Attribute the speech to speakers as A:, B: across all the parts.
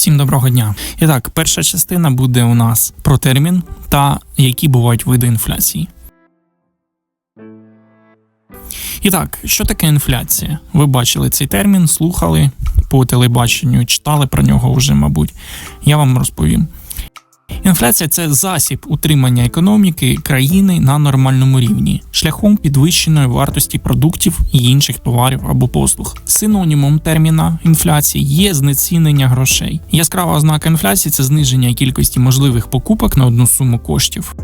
A: Всім доброго дня. І так, перша частина буде у нас про термін та які бувають види інфляції. І так, що таке інфляція? Ви бачили цей термін, слухали по телебаченню, читали про нього вже, мабуть. Я вам розповім. Інфляція це засіб утримання економіки країни на нормальному рівні шляхом підвищеної вартості продуктів і інших товарів або послуг. Синонімом терміна інфляції є знецінення грошей. Яскрава ознака інфляції це зниження кількості можливих покупок на одну суму коштів.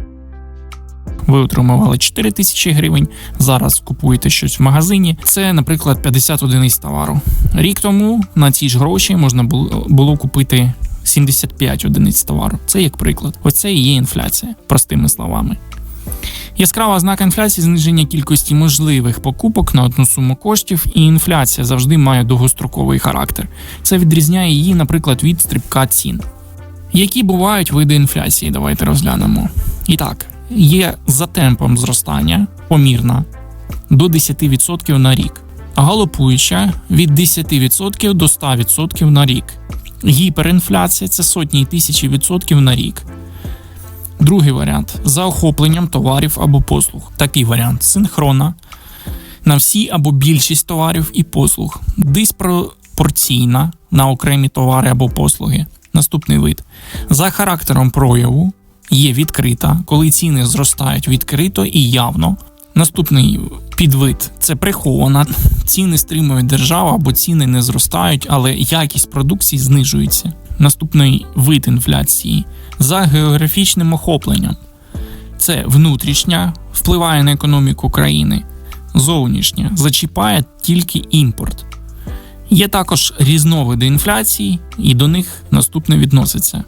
A: Ви отримували 4 тисячі гривень, зараз купуєте щось в магазині. Це, наприклад, 50 одиниць товару. Рік тому на ці ж гроші можна було, купити 75 одиниць товару. Це як приклад. Оце і є інфляція, простими словами. Яскрава ознака інфляції зниження кількості можливих покупок на одну суму коштів, і інфляція завжди має довгостроковий характер. Це відрізняє її, наприклад, від стрибка цін. Які бувають види інфляції? Давайте розглянемо. І так, є за темпом зростання помірна до 10% на рік, галопуюча від 10% до 100% на рік. Гіперінфляція це сотні і тисячі відсотків на рік. Другий варіант за охопленням товарів або послуг. Такий варіант синхронна на всі або більшість товарів і послуг, диспропорційна на окремі товари або послуги. Наступний вид. За характером прояву є відкрита, коли ціни зростають відкрито і явно. Наступний підвид це прихована. Ціни стримує держава або ціни не зростають, але якість продукції знижується. Наступний вид інфляції за географічним охопленням. Це внутрішня, впливає на економіку країни, зовнішня зачіпає тільки імпорт. Є також різновиди інфляції, і до них наступне відноситься.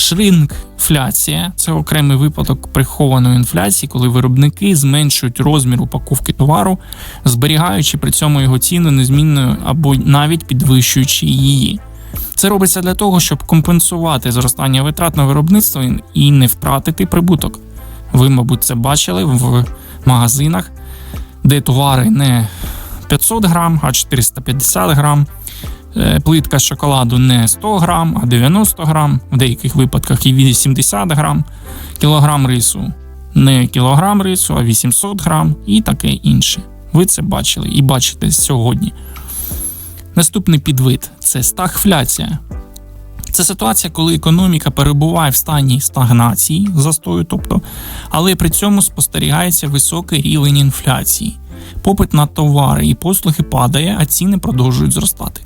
A: Шринкфляція це окремий випадок прихованої інфляції, коли виробники зменшують розмір упаковки товару, зберігаючи при цьому його ціну незмінною або навіть підвищуючи її. Це робиться для того, щоб компенсувати зростання витрат на виробництво і не втратити прибуток. Ви, мабуть, це бачили в магазинах, де товари не 500 грам, а 450 грам. Е, Плитка шоколаду не 100 грам, а 90 грам, в деяких випадках і 80 грам, кілограм рису не кілограм рису, а 800 грам і таке інше. Ви це бачили і бачите сьогодні. Наступний підвид це стагфляція. Це ситуація, коли економіка перебуває в стані стагнації, застою, тобто, але при цьому спостерігається високий рівень інфляції. Попит на товари і послуги падає, а ціни продовжують зростати.